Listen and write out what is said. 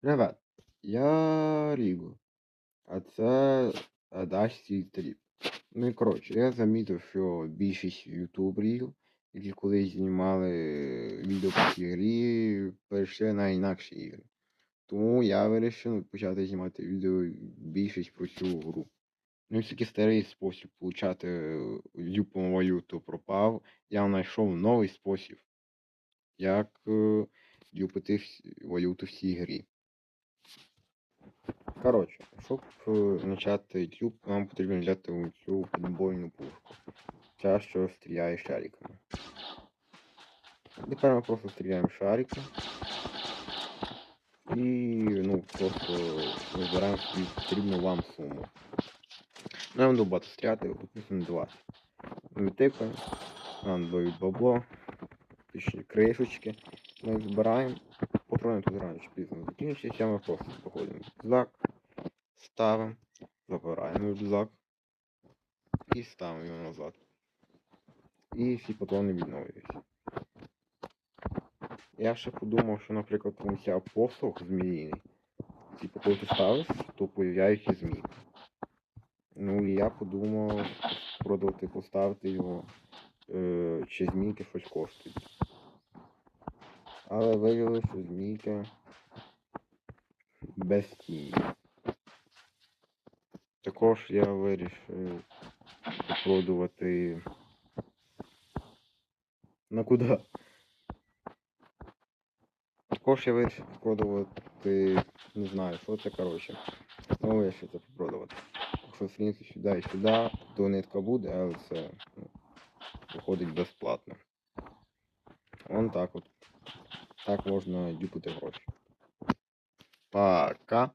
Привет, я Ріго, а це Адасті Тріп. Ну і коротше, я замітив, що більшість ютуберів, які колись знімали відео по цій грі, перейшли на інакші ігри. Тому я вирішив почати знімати відео більшість про цю гру. Ну і такий старий спосіб получати юпом валюту пропав. Я знайшов новий спосіб, як е, юпити валюту в цій грі. Коротше, щоб почати YouTube, нам потрібно взяти цю підбойну пушку. Ця, що стріляє шариками. Тепер ми просто стріляємо шарики. І ну, просто вибираємо собі потрібну вам суму. Нам до багато стріляти, допустимо 20. Ми тикаємо, нам дають бабло, точні кришечки. Ми збираємо. Патрони тут рано чи пізно закінчуються, ми просто проходимо рюкзак, ставимо, забираємо рюкзак і ставимо його назад. І всі патрони відновлюються. Я ще подумав, що, наприклад, ця посох зміїний. Типу, коли ти ставиш, то появляються змії. Ну і я подумав спробувати поставити його, е, чи змійки щось коштують. Але виявилося, що змійки без тіні. Також я вирішив продувати. На куди? Також я вирішив продавати. Не знаю, що це коротше. Ну, вирішив це продавати. Якщо слінити сюди і сюди, то нитка буде, але це ну, виходить безплатно. Вон так от. Так можна дюпити гроші. Пока.